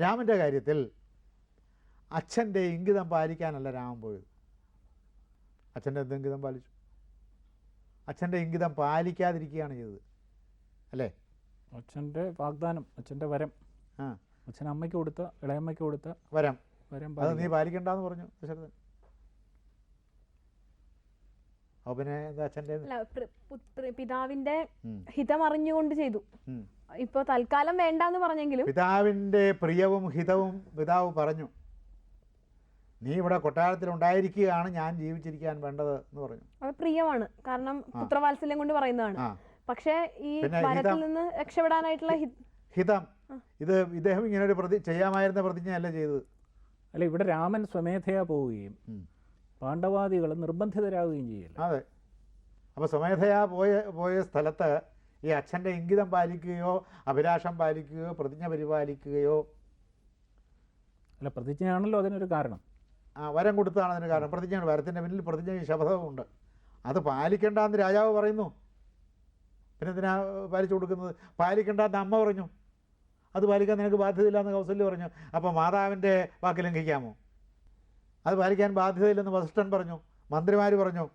രാമന്റെ കാര്യത്തിൽ അച്ഛന്റെ ഇംഗിതം പാലിക്കാനല്ല രാമൻ പോയത്. അച്ഛന്റെ എന്ത് ഇംഗിതം പാലിച്ചു? അച്ഛന്റെ ഇംഗിതം പാലിക്കാതിരിക്കുകയാണ് ചെയ്തത്. അല്ലേ? അച്ഛന്റെ വാഗ്ദാനം അച്ഛന്റെ വരം. ആ. അച്ഛൻ അമ്മയ്ക്ക് കൊടുത്ത ഇളയമ്മയ്ക്ക് കൊടുത്ത വരം. വരം അത് നീ പാലിക്കണം. പാലിക്കണ്ടെന്ന് പറഞ്ഞു ദശരഥൻ. അപ്പൊ പിന്നെ എന്താ അച്ഛന്റെ പുത്ര- പിതാവിന്റെ. ഹിതം അറിഞ്ഞുകൊണ്ട് ചെയ്തു. ഇപ്പൊ തൽക്കാലം വേണ്ടെന്ന് പറഞ്ഞെങ്കിലും പിതാവിന്റെ പ്രിയവും ഹിതവും പിതാവ് പറഞ്ഞു. നീ ഇവിടെ കൊട്ടാരത്തിൽ ഉണ്ടായിരിക്കുകയാണ് ഞാൻ ജീവിച്ചിരിക്കാൻ വേണ്ടത് എന്ന് പറഞ്ഞു. അത് പ്രിയമാണ്. കാരണം പുത്രവാത്സല്യം കൊണ്ട് പറയുന്നതാണ്. പക്ഷേ ഈ വനത്തിൽ നിന്ന് രക്ഷപ്പെടാനായിട്ടുള്ള ഹിതം ഇത് ഇദ്ദേഹം ഇങ്ങനെ ഒരു പ്രതി ചെയ്യാമായിരുന്ന പ്രതിജ്ഞയല്ല ചെയ്തത്. അല്ല ഇവിടെ രാമൻ സ്വമേധയാ പോവുകയും. പാണ്ഡവാദികൾ നിർബന്ധിതരാകുകയും ചെയ്യില്ല? അതെ. അപ്പോൾ സ്വമേധയാ പോയ പോയ സ്ഥലത്ത് ഈ അച്ഛന്റെ ഇംഗിതം പാലിക്കുകയോ അഭിലാഷം പാലിക്കുകയോ പ്രതിജ്ഞ പരിപാലിക്കുകയോ അല്ല പ്രതിജ്ഞയാണല്ലോ അതിനൊരു കാരണം. ആ വരം കൊടുത്തതാണ് അതിന് കാരണം. പ്രതിജ്ഞയാണ്. വരത്തിന്റെ പിന്നിൽ പ്രതിജ്ഞയും ശപഥവുമുണ്ട് അത് പാലിക്കേണ്ടെന്ന് രാജാവ് പറയുന്നു. പിന്നെ എന്തിനാ പാലിച്ചു കൊടുക്കുന്നത്? പാലിക്കേണ്ടെന്ന് അമ്മ പറഞ്ഞു. അത് പാലിക്കാൻ നിനക്ക് ബാധ്യതയില്ല എന്ന് കൗസല്യ പറഞ്ഞു. അപ്പോൾ മാതാവിന്റെ വാക്ക് ലംഘിക്കാമോ? അത് പാലിക്കാൻ ബാധ്യതയില്ലെന്ന് വസിഷ്ഠൻ പറഞ്ഞു. മന്ത്രിമാർ പറഞ്ഞു.